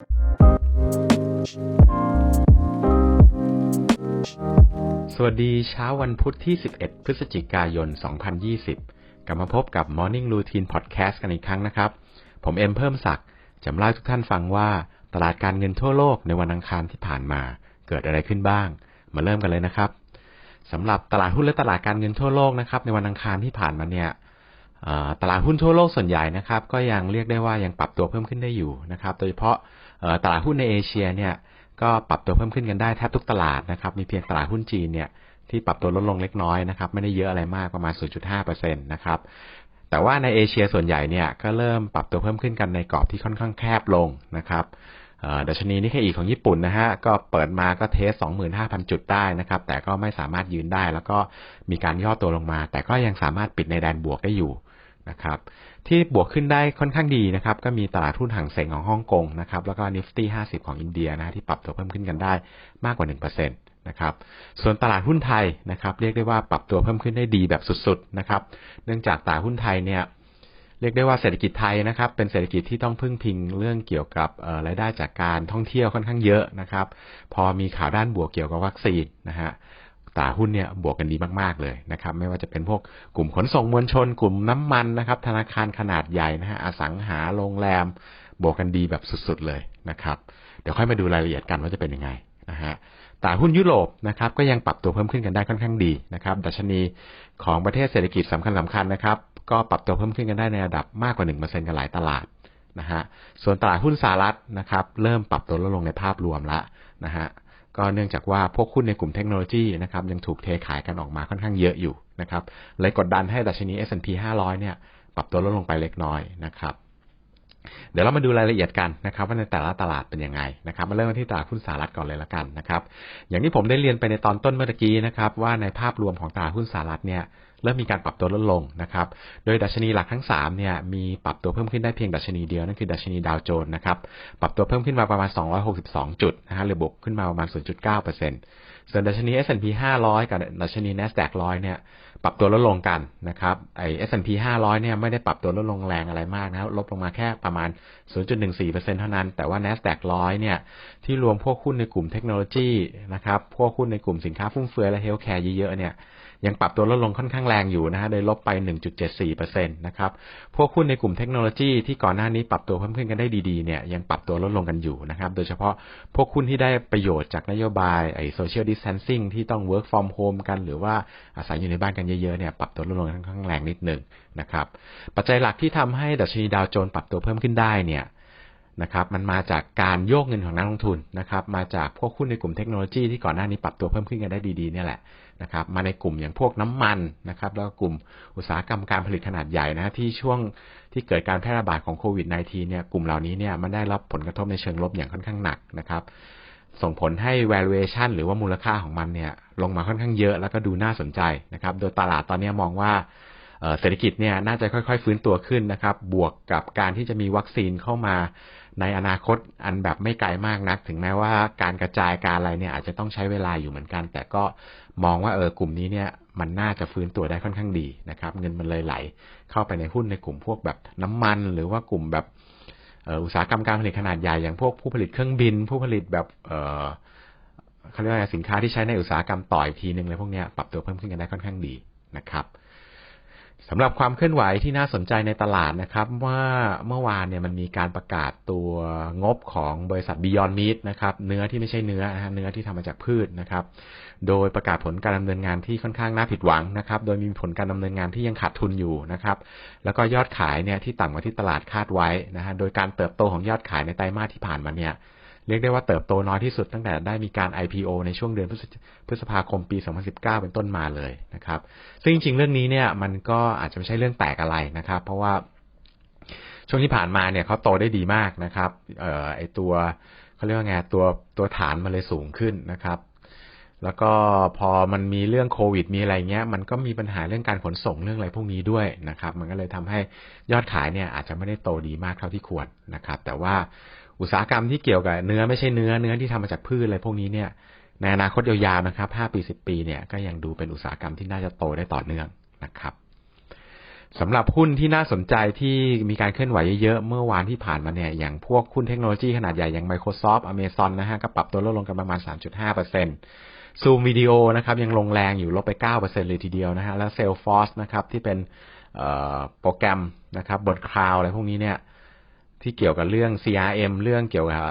สวัสดีเช้าวันพุธที่ 11 พฤศจิกายน 2020 กลับมาพบกับ Morning Routine Podcast กันอีกครั้งนะครับ ผมเอ็มเพิ่มศักดิ์จะมาเล่าทุกท่านฟังว่า ตลาดการเงินทั่วโลกในวันอังคารที่ผ่านมา เกิดอะไรขึ้นบ้าง มาเริ่มกันเลยนะครับสำหรับตลาดหุ้นและตลาดการเงินทั่วโลกนะครับ ในวันอังคารที่ผ่านมาเนี่ยตลาดหุ้นทั่วโลกส่วนใหญ่นะครับ ก็ยังเรียกได้ว่ายังปรับตัวเพิ่มขึ้นได้อยู่นะครับ โดยเฉพาะ ตลาดหุ้นในเอเชียเนี่ยก็ปรับตัวเพิ่มขึ้นกันได้แทบทุกตลาดนะครับ มีเพียงตลาดหุ้นจีนเนี่ยที่ปรับตัวลดลงเล็กน้อยนะครับไม่ได้เยอะอะไรมากประมาณ 0.5%นะครับแต่ว่าในเอเชียส่วนใหญ่เนี่ยก็เริ่มปรับตัวเพิ่มขึ้นกันในกรอบที่ค่อนข้างแคบลงนะครับเดัชนีนิเคอีของญี่ปุ่นนะฮะก็เปิดมาก็เทส 25,000 จุดได้นะครับ แต่ก็ไม่สามารถยืนได้ แล้วก็มีการย่อตัวลงมา แต่ก็ยังสามารถปิดในแดนบวกได้อยู่ นะครับ ที่บวกขึ้นได้ค่อนข้างดีนะครับ ก็มีตลาดหุ้นห่างเสงของฮ่องกงนะครับ แล้วก็นิฟตี้50ของอินเดียนะฮะที่ปรับตัวเพิ่มขึ้นกันได้มากกว่า1%นะครับ ส่วนตลาดหุ้นไทยนะครับ เรียกได้ว่าปรับตัวเพิ่มขึ้นได้ดีแบบสุดๆนะครับ เนื่องจากตลาดหุ้นไทยเนี่ยเรียกได้ว่าเศรษฐกิจไทยนะครับ เป็นเศรษฐกิจที่ต้องพึ่งพิงเรื่องเกี่ยวกับรายได้จากการท่องเที่ยวค่อนข้างเยอะนะครับ พอมีข่าวด้านบวกเกี่ยวกับวัคซีนนะฮะ ตลาดหุ้นเนี่ยบวกกันดีมากๆเลยนะครับ ไม่ว่าจะเป็นพวกกลุ่มขนส่งมวลชน กลุ่มน้ำมันนะครับ ธนาคารขนาดใหญ่นะฮะอสังหาโรงแรม บวกกันดีแบบสุดๆเลยนะครับ เดี๋ยวค่อยมาดูรายละเอียดกันว่าจะเป็นยังไงนะฮะตลาดหุ้นยุโรปนะครับก็ยังปรับตัวเพิ่มขึ้นกันได้ค่อนข้างดีนะครับดัชนีของประเทศเศรษฐกิจสำคัญสคัญนะครับ ก็ปรับตัวเพิ่มขึ้นกันได้ในระดับมากกว่า 1%กันหลายตลาดนะฮะส่วนตลาดหุ้นสหรัฐนะครับ เริ่มปรับตัวลดลงในภาพรวมแล้วนะฮะ ก็เนื่องจากว่าพวกหุ้นในกลุ่มเทคโนโลยีนะครับยังถูกเทขายกันออกมาค่อนข้างเยอะอยู่นะครับเลยกดดันให้ดัชนี S&P 500 เนี่ยปรับตัวลดลงไปเล็กน้อยนะครับเดี๋ยวเรามาดูรายละเอียดกันนะครับ ว่าในแต่ละตลาดเป็นยังไงนะครับมาเริ่มที่ตลาดหุ้นสหรัฐก่อนเลยละกันนะครับ อย่างที่ผมได้เรียนไปในตอนต้นเมื่อกี้นะครับ ว่าในภาพรวมของตลาดหุ้นสหรัฐเนี่ย เริ่มมีการปรับตัวลดลงนะครับ โดยดัชนีหลักทั้ง3เนี่ยมีปรับตัวเพิ่มขึ้นได้เพียงดัชนีเดียวนั่นคือดัชนีดาวโจนส์นะครับ ปรับตัวเพิ่มขึ้นมาประมาณ 262 จุดนะฮะหรือบวกขึ้นมาประมาณ 0.9%ส่วนดัชนี S&P 500 กับดัชนี NASDAQ 100 เนี่ยปรับตัวลดลงกันนะครับ ไอ S&P 500 เนี่ยไม่ได้ปรับตัวลดลงแรงอะไรมากนะครับลดลงมาแค่ประมาณ 0.14%เท่านั้น แต่ว่า NASDAQ 100 เนี่ย ที่รวมพวกหุ้นในกลุ่มเทคโนโลยีนะครับ พวกหุ้นในกลุ่มสินค้าฟุ่มเฟือยและเฮลท์แคร์เยอะๆ เนี่ย ยังปรับตัวลดลงค่อนข้างแรงอยู่นะฮะโดยลบไป 1.74%นะครับ พวกหุ้นในกลุ่มเทคโนโลยีที่ก่อนหน้านี้ปรับตัวเพิ่มขึ้นกันได้ดีๆเนี่ยยังปรับตัวลดลงกันอยู่นะครับ โดยเฉพาะพวกหุ้นที่ได้ประโยชน์จากนโยบายไอ้ social distancing ที่ต้อง work from home กัน หรือว่าอาศัยอยู่ในบ้านกันเยอะๆเนี่ยปรับตัวลดลงค่อนข้างแรงนิดหนึ่งนะครับ ปัจจัยหลักที่ทำให้ดัชนีดาวโจนส์ปรับตัวเพิ่มขึ้นได้เนี่ยนะครับมันมาจากการโยกเงินของนักลงทุนนะครับมาจากพวกหุ้นในกลุ่มเทคโนโลยีที่ก่อนหน้านี้ปรับตัวเพิ่มขึ้นกันได้ดีๆเนี่ยแหละ นะครับมาในกลุ่มอย่างพวกน้ำมันนะครับแล้วก็กลุ่มอุตสาหกรรมการผลิตขนาดใหญ่นะที่ช่วงที่เกิดการแพร่ระบาดของโควิด -19 เนี่ยกลุ่มเหล่านี้เนี่ยมันได้รับผลกระทบในเชิงลบอย่างค่อนข้างหนักนะครับ ส่งผลให้ valuation หรือว่ามูลค่าของมันเนี่ยลงมาค่อนข้างเยอะแล้วก็ดูน่าสนใจนะครับ โดยตลาดตอนนี้มองว่าเศรษฐกิจเนี่ยน่าจะค่อยๆ ฟื้นตัวขึ้นนะครับ บวกกับการที่จะมีวัคซีนเข้ามาในอนาคตอันแบบไม่ไกลมากนัก ถึงแม้ว่าการกระจายการอะไรเนี่ยอาจจะต้องใช้เวลาอยู่เหมือนกัน แต่ก็ มองว่าเออกลุ่มนี้เนี่ยมันน่าจะฟื้นตัวได้ค่อนข้างดีนะครับ เงินมันเลยไหล เข้าไปในหุ้นในกลุ่มพวกแบบน้ำมันหรือว่ากลุ่มแบบอุตสาหกรรมการผลิตขนาดใหญ่อย่างพวกผู้ผลิตเครื่องบิน ผู้ผลิตแบบเขาเรียกว่าสินค้าที่ใช้ในอุตสาหกรรมต่ออีกทีหนึ่งเลยพวกเนี้ยปรับตัวเพิ่มขึ้นกันได้ค่อนข้างดีนะครับ สำหรับความเคลื่อนไหวที่น่าสนใจในตลาดนะครับว่าเมื่อวานเนี่ยมันมีการประกาศตัวงบของบริษัท Beyond Meat นะครับเนื้อที่ไม่ใช่เนื้อนะฮะเนื้อที่ทำมาจากพืชนะครับ โดยประกาศผลการดำเนินงานที่ค่อนข้างน่าผิดหวังนะครับ โดยมีผลการดำเนินงานที่ยังขาดทุนอยู่นะครับ แล้วก็ยอดขายเนี่ยที่ต่ำกว่าที่ตลาดคาดไว้นะฮะโดยการเติบโตของยอดขายในไตรมาสที่ผ่านมาเนี่ย เรียกได้ว่าเติบโตน้อยที่สุดตั้งแต่ได้มีการ IPO ในช่วงเดือนพฤษภาคมปี 2019 เป็นต้นมาเลยนะครับ ซึ่งจริงๆ เรื่องนี้เนี่ยมันก็อาจจะไม่ใช่เรื่องแปลกอะไรนะครับ เพราะว่าช่วงที่ผ่านมาเนี่ยเขาโตได้ดีมากนะครับเอ่อไอตัวเขาเรียกว่าไงตัวตัวฐานมันเลยสูงขึ้นนะครับแล้วก็พอมันมีเรื่องโควิดมีอะไรเงี้ย มันก็มีปัญหาเรื่องการขนส่งเรื่องอะไรพวกนี้ด้วยนะครับ มันก็เลยทำให้ยอดขายเนี่ยอาจจะไม่ได้โตดีมากเท่าที่ควรนะครับ แต่ว่า อุตสาหกรรมที่เกี่ยวกับเนื้อไม่ใช่เนื้อเนื้อที่ทำมาจากพืชอะไรพวกนี้เนี่ยในอนาคตยาวๆนะครับ5ปี10ปีเนี่ยก็ยังดูเป็นอุตสาหกรรมที่น่าจะโตได้ต่อเนื่องนะครับสำหรับหุ้นที่น่าสนใจที่มีการเคลื่อนไหวเยอะๆ เมื่อวานที่ผ่านมาเนี่ย อย่างพวกหุ้นเทคโนโลยีขนาดใหญ่ อย่าง Microsoft Amazon นะฮะ ก็ปรับตัวลดลงกันประมาณ 3.5% Zoom Video นะครับ ยังลงแรงอยู่ลบไป 9%เลยทีเดียวนะฮะ แล้ว Salesforce นะครับ ที่เป็นโปรแกรมนะครับบนคลาวอะไรพวกนี้เนี่ย ที่เกี่ยวกับเรื่อง CRM เรื่องเกี่ยวกับ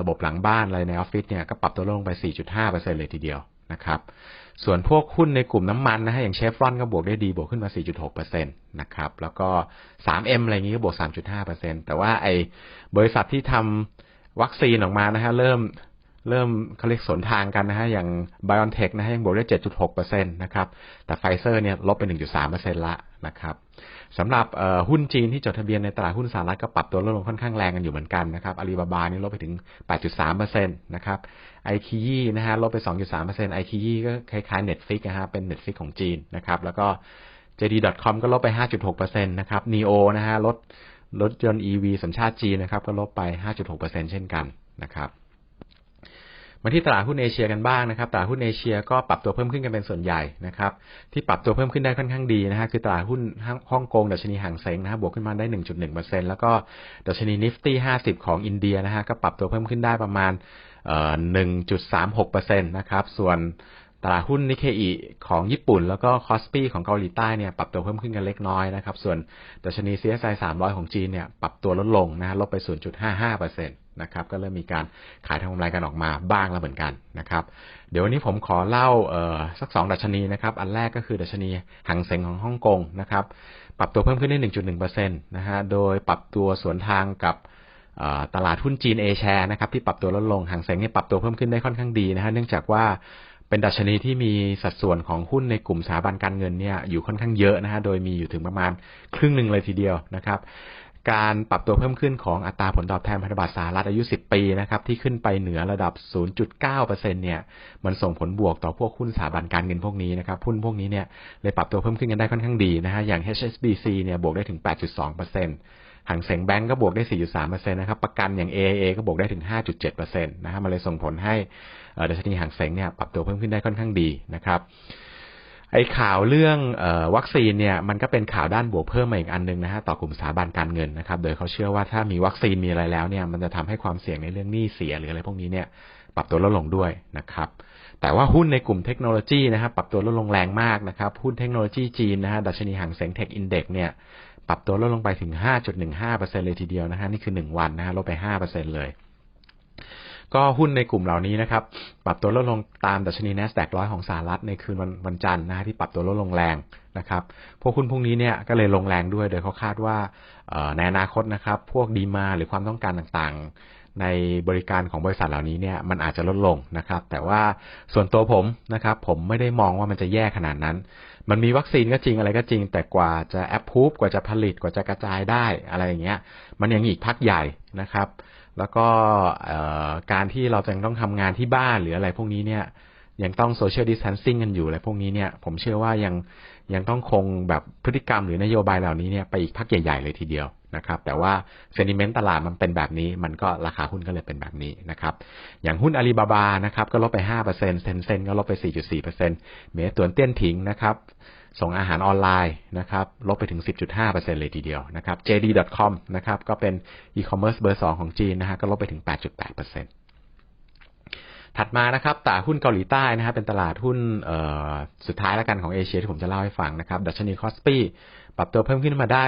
ระบบหลังบ้านอะไรในออฟฟิศเนี่ยก็ปรับตัวลงไป 4.5%เลยทีเดียวนะครับ ส่วนพวกหุ้นในกลุ่มน้ำมันนะฮะอย่างเชฟรอนก็บวกได้ดีบวกขึ้นมา 4.6%นะครับ แล้วก็ 3M อะไรอย่างนี้ก็บวก 3.5%แต่ว่าไอ้บริษัทที่ทำวัคซีนออกมานะฮะเริ่มเริ่มเขาเรียกสนทางกันนะฮะอย่าง BioNTech นะฮะยังบวกได้ 7.6%นะครับ แต่ไฟเซอร์เนี่ยลบไป 1.3%ละนะครับ สำหรับหุ้นจีนที่จดทะเบียนในตลาดหุ้นสหรัฐก็ปรับตัวลดลงค่อนข้างแรงกันอยู่เหมือนกันนะครับอาลีบาบานี่ลบไปถึง 8.3%นะครับไอคียี่นะฮะลบไป 2.3%ไอคียี่ก็คล้ายๆ Netflix นะฮะเป็น Netflix ของจีนนะครับแล้วก็ JD.com ก็ลบไป 5.6%นะครับ NEO นะฮะรถรถยนต์ EV สัญชาติจีนนะครับก็ลบไป 5.6%เช่นกันนะครับ มาที่ตลาดหุ้นเอเชียกันบ้างนะครับ ตลาดหุ้นเอเชียก็ปรับตัวเพิ่มขึ้นกันเป็นส่วนใหญ่นะครับ ที่ปรับตัวเพิ่มขึ้นได้ค่อนข้างดีนะฮะคือตลาดหุ้นฮ่องกงดัชนีห่างเซ็งนะฮะบวกขึ้นมาได้ 1.1%แล้วก็ดัชนีนิฟตี้ 50 ของอินเดียนะฮะก็ปรับตัวเพิ่มขึ้นได้ประมาณเอ่อ1.36%นะครับ ส่วน ตลาดหุ้นนิเคอิของญี่ปุ่น แล้วก็คอสปีของเกาหลีใต้เนี่ยปรับตัวเพิ่มขึ้นกันเล็กน้อยนะครับ ส่วนดัชนี CSI 300 ของจีนเนี่ยปรับตัวลดลงนะลบไป 0.55%นะครับก็เริ่มมีการขายทำกำไรกันออกมาบ้างแล้วเหมือนกันนะครับเดี๋ยววันนี้ผมขอเล่าสักสองดัชนีนะครับอันแรกก็คือดัชนีหังเซ็งของฮ่องกงนะครับปรับตัวเพิ่มขึ้นได้ 1.1%นะฮะโดยปรับตัวสวนทางกับตลาดหุ้นจีนเอแชร์นะครับที่ปรับตัวลดลงหางเซ็งนี่ปรับตัวเพิ่มขึ้นได้ค่อนข้างดีนะฮะเนื่องจากว่า เป็นดัชนีที่มีสัดส่วนของหุ้นในกลุ่มสถาบันการเงินเนี่ยอยู่ค่อนข้างเยอะนะฮะ โดยมีอยู่ถึงประมาณครึ่งหนึ่งเลยทีเดียวนะครับ การปรับตัวเพิ่มขึ้นของอัตราผลตอบแทนพันธบัตรสหรัฐอายุ 10 ปีนะครับที่ขึ้นไปเหนือระดับ 0.9%เนี่ย มันส่งผลบวกต่อพวกหุ้นสถาบันการเงินพวกนี้นะครับ หุ้นพวกนี้เนี่ยเลยปรับตัวเพิ่มขึ้นกันได้ค่อนข้างดีนะฮะ อย่าง HSBC เนี่ยบวกได้ถึง 8.2% หังเสงแบงก์ก็บวกได้ 4.3%นะครับ ประกันอย่าง AIA ก็บวกได้ถึง 5.7%นะฮะมันเลยส่งผลให้ดัชนีหังเสงเนี่ยปรับตัวเพิ่มขึ้นได้ค่อนข้างดีนะครับ ไอ้ข่าวเรื่องอวัคซีนเนี่ย มันก็เป็นข่าวด้านบวกเพิ่มมาอีกอันนึงนะฮะ ต่อกลุ่มสถาบันการเงินนะครับ โดยเขาเชื่อว่าถ้ามีวัคซีนมีอะไรแล้วเนี่ย มันจะทำให้ความเสี่ยงในเรื่องหนี้เสียหรืออะไรพวกนี้เนี่ย ปรับตัวลดลงด้วยนะครับแต่ว่าหุ้นในกลุ่มเทคโนโลยีนะครับปรับตัวลดลงแรงมากนะครับ หุ้นเทคโนโลยีจีนนะฮะดัชนีหางเสงเทคอินเด็กเนี่ย ปรับตัวลดลงไปถึง 5.15%เลยทีเดียวนะฮะนี่คือ 1 วันนะฮะลดไป 5%เลย ก็หุ้นในกลุ่มเหล่านี้นะครับ ปรับตัวลดลงตามดัชนี NASDAQ ร้อยของสหรัฐในคืนวันวันจันทร์นะฮะที่ปรับตัวลดลงแรงนะครับ พวกหุ้นพวกนี้เนี่ยก็เลยลงแรงด้วยโดยเขาคาดว่าในอนาคตนะครับ พวกดีมาหรือความต้องการต่างๆ ในบริการของบริษัทเหล่านี้เนี่ยมันอาจจะลดลงนะครับ แต่ว่าส่วนตัวผมนะครับ ผมไม่ได้มองว่ามันจะแย่ขนาดนั้น มันมีวัคซีนก็จริงอะไรก็จริง แต่กว่าจะแอปพูฟกว่าจะผลิตกว่าจะกระจายได้อะไรอย่างเงี้ย มันยังอีกพักใหญ่นะครับ แล้วก็การที่เราจะต้องทำงานที่บ้านหรืออะไรพวกนี้เนี่ยยังต้องโซเชียลดิสทันซิ่งกันอยู่อะไรพวกนี้เนี่ย ผมเชื่อว่ายังยังต้องคงแบบพฤติกรรมหรือนโยบายเหล่านี้เนี่ยไปอีกพักใหญ่ ๆ เลยทีเดียว นะครับ แต่ว่าเซนิเมนต์ตลาดมันเป็นแบบนี้ มันก็ราคาหุ้นก็เลยเป็นแบบนี้นะครับ อย่างหุ้นอาลีบาบานะครับ ก็ลบไป5%เซนเซนก็ลบไป 4.4%เมตวนเตี้ยนถิงนะครับ ส่งอาหารออนไลน์นะครับลบไปถึง 10.5%เลยทีเดียวนะครับ JD.com นะครับ ก็เป็นอีคอมเมิร์ซเบอร์ 2 ของจีนนะฮะ ก็ลบไปถึง 8.8%ถัดมานะครับตลาดหุ้นเกาหลีใต้นะครับเป็นตลาดหุ้นสุดท้ายแล้วกันของเอเชียที่ผมจะเล่าให้ฟังนะครับ ดัชนีคอสปี ปรับตัวเพิ่มขึ้นมาได้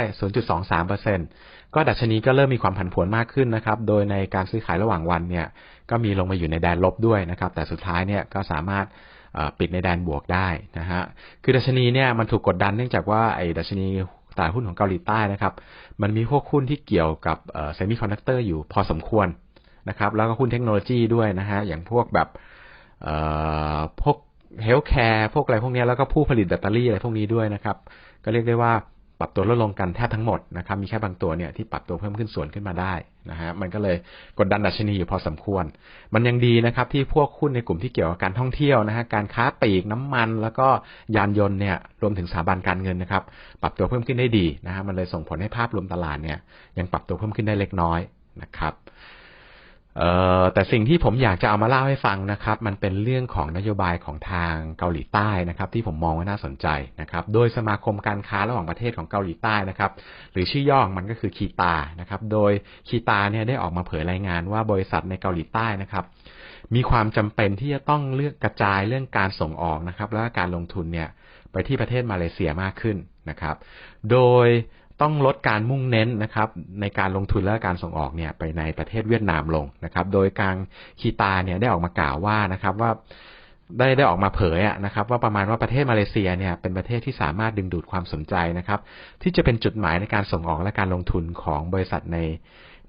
0.23%ก็ดัชนีก็เริ่มมีความผันผวนมากขึ้นนะครับ โดยในการซื้อขายระหว่างวันเนี่ย ก็มีลงมาอยู่ในแดนลบด้วยนะครับ แต่สุดท้ายเนี่ยก็สามารถปิดในแดนบวกได้นะฮะ คือดัชนีเนี่ยมันถูกกดดันเนื่องจากว่าไอ้ดัชนีตลาดหุ้นของเกาหลีใต้นะครับ มันมีพวกหุ้นที่เกี่ยวกับเซมิคอนดักเตอร์อยู่พอสมควรนะครับ แล้วก็หุ้นเทคโนโลยีด้วยนะฮะ อย่างพวกแบบพวกเฮลท์แคร์พวกอะไรพวกนี้แล้วก็ผู้ผลิตแบตเตอรี่อะไรพวกนี้ด้วยนะครับ ก็เรียกได้ว่า ปรับตัวลดลงกันแทบทั้งหมดนะครับ มีแค่บางตัวเนี่ยที่ปรับตัวเพิ่มขึ้นส่วนขึ้นมาได้นะฮะ มันก็เลยกดดันดัชนีอยู่พอสมควร มันยังดีนะครับที่พวกหุ้นในกลุ่มที่เกี่ยวกับการท่องเที่ยวนะฮะ การค้าปลีกน้ำมัน แล้วก็ยานยนต์เนี่ย รวมถึงสถาบันการเงินนะครับ ปรับตัวเพิ่มขึ้นได้ดีนะฮะ มันเลยส่งผลให้ภาพรวมตลาดเนี่ยยังปรับตัวเพิ่มขึ้นได้เล็กน้อยนะครับ เอ่อแต่สิ่งที่ผมอยากจะเอามาเล่าให้ฟังนะครับ มันเป็นเรื่องของนโยบายของทางเกาหลีใต้นะครับ ที่ผมมองว่าน่าสนใจนะครับ โดยสมาคมการค้าระหว่างประเทศของเกาหลีใต้นะครับ หรือชื่อย่องมันก็คือคีตานะครับ โดยคีตาเนี่ยได้ออกมาเผยรายงานว่าบริษัทในเกาหลีใต้นะครับ มีความจำเป็นที่จะต้องเลือกกระจายเรื่องการส่งออกนะครับ และการลงทุนเนี่ยไปที่ประเทศมาเลเซียมากขึ้นนะครับ โดย ต้องลดการมุ่งเน้นนะครับ ในการลงทุนและการส่งออกเนี่ยไปในประเทศเวียดนามลงนะครับ โดยการคีตาเนี่ยได้ออกมากล่าวว่านะครับว่าได้ได้ออกมาเผยนะครับ ว่าประมาณว่าประเทศมาเลเซียเนี่ยเป็นประเทศที่สามารถดึงดูดความสนใจนะครับ ที่จะเป็นจุดหมายในการส่งออกและการลงทุนของบริษัทใน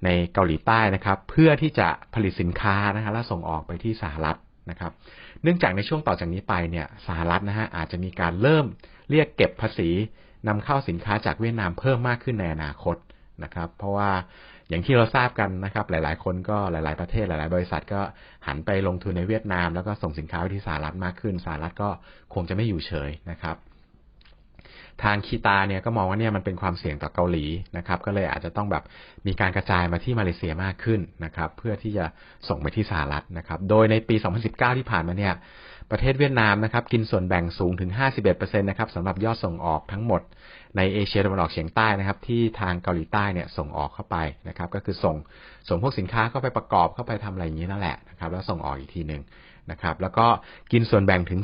ในเกาหลีใต้นะครับ เพื่อที่จะผลิตสินค้านะครับและส่งออกไปที่สหรัฐนะครับ เนื่องจากในช่วงต่อจากนี้ไปเนี่ยสหรัฐนะฮะอาจจะมีการเริ่มเรียกเก็บภาษี นำเข้าสินค้าจากเวียดนามเพิ่มมากขึ้นในอนาคตนะครับ เพราะว่าอย่างที่เราทราบกันนะครับ หลาย ๆ คนก็หลาย ๆ ประเทศหลาย ๆ บริษัทก็หันไปลงทุนในเวียดนาม แล้วก็ส่งสินค้าไปที่สหรัฐมากขึ้นสหรัฐก็คงจะไม่อยู่เฉยนะครับ ทางคีตาเนี่ยก็มองว่าเนี่ยมันเป็นความเสี่ยงต่อเกาหลีนะครับ ก็เลยอาจจะต้องแบบมีการกระจายมาที่มาเลเซียมากขึ้นนะครับ เพื่อที่จะส่งไปที่สหรัฐนะครับ โดยในปี 2019 ที่ผ่านมาเนี่ย ประเทศเวียดนามนะครับกินส่วนแบ่งสูงถึง 51%นะครับสำหรับยอดส่งออกทั้งหมดในเอเชียตะวันออกเฉียงใต้นะครับ ที่ทางเกาหลีใต้เนี่ยส่งออกเข้าไปนะครับ ก็คือส่งส่งพวกสินค้าเข้าไปประกอบเข้าไปทำอะไรอย่างนี้นั่นแหละนะครับ แล้วส่งออกอีกทีหนึ่งนะครับ แล้วก็กินส่วนแบ่งถึง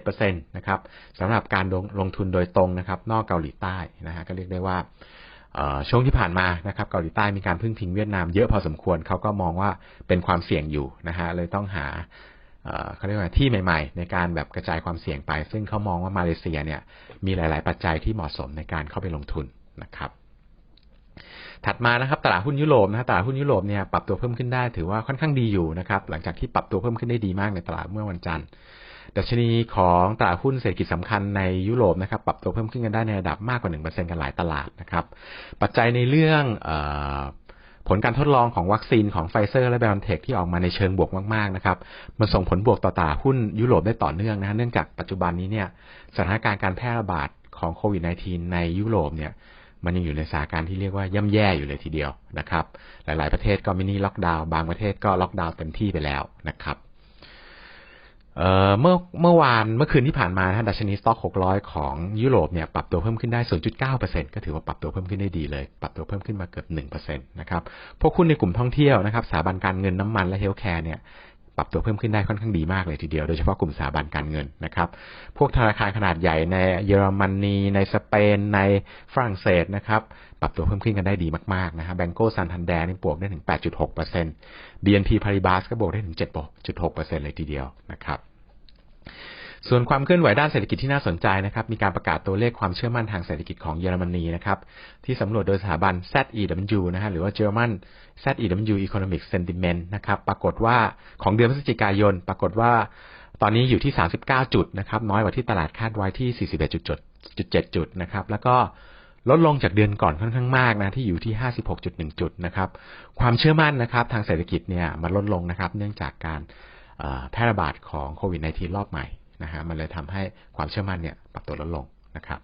47%นะครับสำหรับการลงลงทุนโดยตรงนะครับ นอกเกาหลีใต้นะฮะก็เรียกได้ว่าช่วงที่ผ่านมานะครับเกาหลีใต้มีการพึ่งพิงเวียดนามเยอะพอสมควรเขาก็มองว่าเป็นความเสี่ยงอยู่นะฮะเลยต้องหา เขาเรียกว่าที่ใหม่ ๆ ในการแบบกระจายความเสี่ยงไป ซึ่งเขามองว่ามาเลเซียเนี่ยมีหลาย ๆ ปัจจัยที่เหมาะสมในการเข้าไปลงทุนนะครับถัดมานะครับตลาดหุ้นยุโรปนะตลาดหุ้นยุโรปเนี่ยปรับตัวเพิ่มขึ้นได้ถือว่าค่อนข้างดีอยู่นะครับหลังจากที่ปรับตัวเพิ่มขึ้นได้ดีมากในตลาดเมื่อวันจันทร์ดัชนีของตลาดหุ้นเศรษฐกิจสำคัญในยุโรปนะครับปรับตัวเพิ่มขึ้นกันได้ในระดับมากกว่า 1%กันหลายตลาดนะครับปัจจัยในเรื่อง ผลการทดลองของวัคซีนของไฟเซอร์และไบออนเทคที่ออกมาในเชิงบวกมากๆนะครับ มันส่งผลบวกต่อตาหุ้นยุโรปได้ต่อเนื่องนะฮะเนื่องจากปัจจุบันนี้เนี่ยสถานการณ์การแพร่ระบาดของโควิด -19 ในยุโรปเนี่ยมันยังอยู่ในสถานการณ์ที่เรียกว่าย่ำแย่อยู่เลยทีเดียวนะครับ หลาย ๆ ประเทศก็มินิล็อกดาวน์บางประเทศก็ล็อกดาวน์เต็มที่ไปแล้วนะครับ เมื่อเมื่อวานเมื่อคืนที่ผ่านมานะดัชนีสต็อก 600 ของยุโรปเนี่ยปรับตัวเพิ่มขึ้นได้ 0.9%ก็ถือว่าปรับตัวเพิ่มขึ้นได้ดีเลย ปรับตัวเพิ่มขึ้นมาเกือบ 1%นะครับ พวกคุณในกลุ่มท่องเที่ยวนะครับสถาบันการเงินน้ำมันและเฮลท์แคร์เนี่ย ปรับตัวเพิ่มขึ้นได้ค่อนข้างดีมากเลยทีเดียว โดยเฉพาะกลุ่มสถาบันการเงินนะครับ พวกธนาคารขนาดใหญ่ในเยอรมนีในสเปน ในฝรั่งเศสนะครับ ปรับตัวเพิ่มขึ้นกันได้ดีมากๆนะฮะแบงโก้ซันทันแดนี่บวกได้ถึง 8.6% BNP Paribas ก็บวกได้ถึง 7.6%เลยทีเดียวนะครับ ส่วนความเคลื่อนไหวด้านเศรษฐกิจที่น่าสนใจนะครับ มีการประกาศตัวเลขความเชื่อมั่นทางเศรษฐกิจของเยอรมนีนะครับ ที่สำรวจโดยสถาบัน ZEW นะฮะหรือว่า German ZEW Economic Sentiment นะครับ ปรากฏว่าของเดือนพฤศจิกายน ปรากฏว่าตอนนี้อยู่ที่ 39 จุดนะครับ น้อยกว่าที่ตลาดคาดไว้ที่ 41จุด7จุดนะครับ แล้วก็ลดลงจากเดือนก่อนค่อนข้างมากนะที่อยู่ที่ 56.1 จุดนะครับ ความเชื่อมั่นนะครับ ทางเศรษฐกิจเนี่ยมันลดลงนะครับ เนื่องจากการแพร่ระบาดของโควิด -19 รอบใหม่ นะฮะมันเลยทำให้ความเชื่อมั่นเนี่ยปรับตัวลดลงนะครับ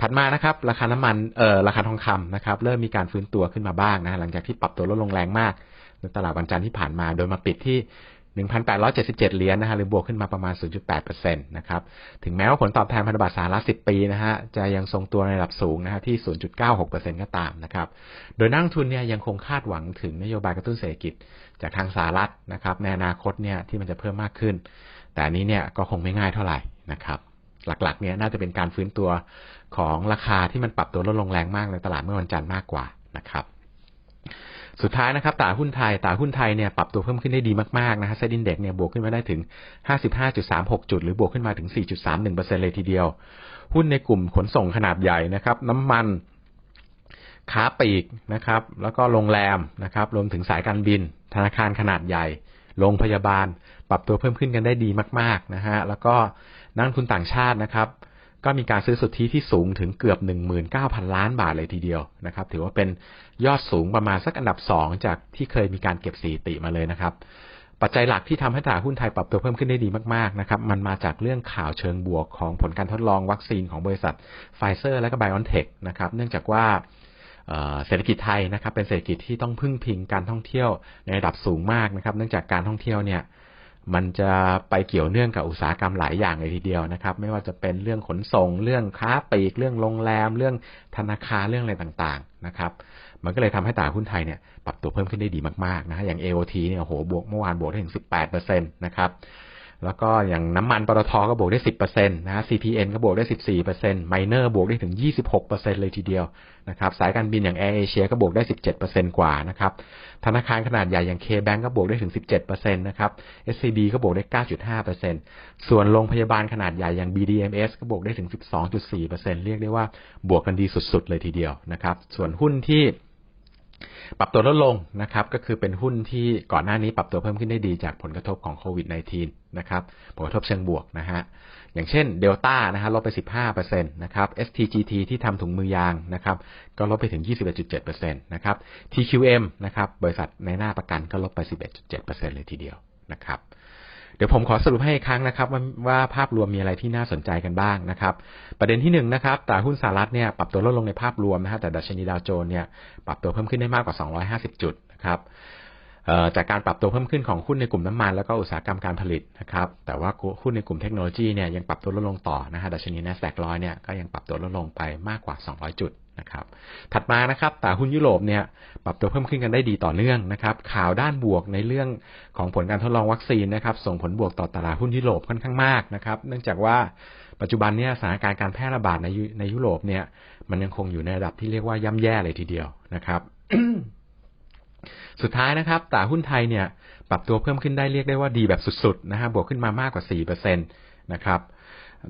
ถัดมานะครับราคาน้ำมันเอ่อราคาทองคำนะครับเริ่มมีการฟื้นตัวขึ้นมาบ้างนะหลังจากที่ปรับตัวลดลงแรงมาก ในตลาดวันจันทร์ที่ผ่านมา โดยมาปิดที่ 1,877 เหรียญนะฮะหรือบวกขึ้นมาประมาณ 0.8%นะครับถึงแม้ว่าผลตอบแทนพันธบัตรสหรัฐ 10 ปีนะฮะจะยังทรงตัวในระดับสูงนะฮะที่ 0.96%ก็ตามนะครับโดยนักทุนเนี่ยยังคงคาดหวังถึงนโยบายกระตุ้นเศรษฐกิจจากทางสหรัฐนะครับในอนาคตเนี่ยที่มันจะเพิ่มมากขึ้น แต่นนี้เนี่ยก็คงไม่ง่ายเท่าไหร่นะครับ หลักๆเนี่ยน่าจะเป็นการฟื้นตัวของราคาที่มันปรับตัวลดลงแรงมากในตลาดเมื่อวันจันทร์มากกว่านะครับ สุดท้ายนะครับตลาดหุ้นไทยตลาดหุ้นไทยเนี่ยปรับตัวเพิ่มขึ้นได้ดีมากๆนะฮะเซ็นดินเด็กเนี่ยบวกขึ้นมาได้ถึง 55.36 จุด หรือบวกขึ้นมาถึง 4.31%เลยทีเดียว หุ้นในกลุ่มขนส่งขนาดใหญ่นะครับ น้ำมันค้าปลีกนะครับ แล้วก็โรงแรมนะครับ รวมถึงสายการบิน ธนาคารขนาดใหญ่ โรงพยาบาล ปรับตัวเพิ่มขึ้นกันได้ดีมากๆนะฮะแล้วก็นักทุนต่างชาตินะครับก็มีการซื้อสุทธิที่สูงถึงเกือบ 19,000 ล้านบาทเลยทีเดียวนะครับ ถือว่าเป็นยอดสูงประมาณสักอันดับ 2 จากที่เคยมีการเก็บสีติมาเลยนะครับ ปัจจัยหลักที่ทำให้ตลาดหุ้นไทยปรับตัวเพิ่มขึ้นได้ดีมากๆนะครับ มันมาจากเรื่องข่าวเชิงบวกของผลการทดลองวัคซีนของบริษัทไฟเซอร์และก็ไบออนเทคนะครับ เนื่องจากว่าเอ่อเศรษฐกิจไทยนะครับ เป็นเศรษฐกิจที่ต้องพึ่งพิงการท่องเที่ยวในระดับสูงมากนะครับ เนื่องจากการท่องเที่ยวเนี่ย มันจะไปเกี่ยวเนื่องกับอุตสาหกรรมหลายอย่างเลยทีเดียวนะครับ ไม่ว่าจะเป็นเรื่องขนส่ง เรื่องค้าปลีกเรื่องโรงแรม เรื่องธนาคารเรื่องอะไรต่างๆนะครับ มันก็เลยทำให้ตลาดหุ้นไทยเนี่ยปรับตัวเพิ่มขึ้นได้ดีมากๆนะฮะอย่าง AOT เนี่ยโอ้โหบวกเมื่อวานบวกได้ถึง 18%นะครับ แล้วก็อย่างน้ำมันปตทก็บวกได้ 10%นะฮะ CPN ก็บวกได้ 14% Miner บวกได้ถึง 26%เลยทีเดียวนะครับ สายการบินอย่าง Air Asia ก็บวกได้ 17%กว่านะครับ ธนาคารขนาดใหญ่อย่าง K-Bank ก็บวกได้ถึง 17%นะครับ SCB ก็บวกได้ 9.5%ส่วนโรงพยาบาลขนาดใหญ่อย่าง BDMs ก็บวกได้ถึง 12.4%เรียกได้ว่าบวกกันดีสุดๆ เลยทีเดียวนะครับ ส่วนหุ้นที่ ปรับตัวลดลงนะครับ ก็คือเป็นหุ้นที่ก่อนหน้านี้ปรับตัวเพิ่มขึ้นได้ดีจากผลกระทบของโควิด -19 นะครับ ผลกระทบเชิงบวกนะฮะ อย่างเช่นเดลต้านะฮะลบไป 15%นะครับ STGT ที่ทำถุงมือยางนะครับ ก็ลบไปถึง 21.7%นะครับ TQM นะครับ บริษัทในหน้าประกันก็ลบไป 11.7%เลยทีเดียวนะครับ เดี๋ยวผมขอสรุปให้อีกครั้งนะครับว่าภาพรวมมีอะไรที่น่าสนใจกันบ้างนะครับ ประเด็นที่หนึ่งนะครับตลาดหุ้นสหรัฐเนี่ยปรับตัวลดลงในภาพรวมนะฮะแต่ดัชนีดาวโจนส์เนี่ยปรับตัวเพิ่มขึ้นได้มากกว่า 250 จุดนะครับจากการปรับตัวเพิ่มขึ้นของหุ้นในกลุ่มน้ำมัน แล้วก็อุตสาหกรรมการผลิตนะครับ แต่ว่าหุ้นในกลุ่มเทคโนโลยีเนี่ยยังปรับตัวลดลงต่อนะฮะดัชนี NASDAQ ร้อยเนี่ยก็ยังปรับตัวลดลงไปมากกว่า 200 จุด นะครับ ถัดมานะครับตลาดหุ้นยุโรปเนี่ยปรับตัวเพิ่มขึ้นกันได้ดีต่อเนื่องนะครับ ข่าวด้านบวกในเรื่องของผลการทดลองวัคซีนนะครับ ส่งผลบวกต่อตลาดหุ้นยุโรปค่อนข้างมากนะครับ เนื่องจากว่าปัจจุบันเนี่ยสถานการณ์การแพร่ระบาดในยุในยุโรปเนี่ย มันยังคงอยู่ในระดับที่เรียกว่าย่ำแย่เลยทีเดียวนะครับสุดท้ายนะครับตลาดหุ้นไทยเนี่ย ปรับตัวเพิ่มขึ้นได้เรียกได้ว่าดีแบบสุดๆนะฮะบวกขึ้นมามากกว่า 4%นะครับ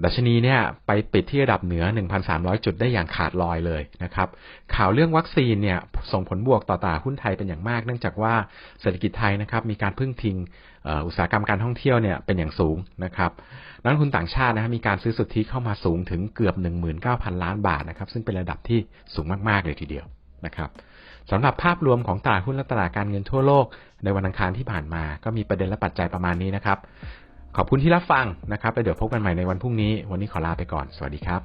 ดัชนีเนี่ยไปปิดที่ระดับเหนือ 1,300 จุดได้อย่างขาดลอยเลยนะครับข่าวเรื่องวัคซีนเนี่ยส่งผลบวกต่อตลาดหุ้นไทยเป็นอย่างมาก เนื่องจากว่าเศรษฐกิจไทยนะครับมีการพึ่งพิงอุตสาหกรรมการท่องเที่ยวเนี่ยเป็นอย่างสูงนะครับนักลงทุนต่างชาตินะฮะมีการซื้อสุทธิเข้ามาสูงถึงเกือบ 19,000 ล้านบาทนะครับซึ่งเป็นระดับที่สูงมากๆเลยทีเดียวนะครับสำหรับภาพรวมของตลาดหุ้นและตลาดการเงินทั่วโลก ในวันอังคารที่ผ่านมาก็มีประเด็นและปัจจัยประมาณนี้นะครับ ขอบคุณที่รับฟังนะครับแล้วเดี๋ยวพบกันใหม่ในวันพรุ่งนี้ วันนี้ขอลาไปก่อน สวัสดีครับ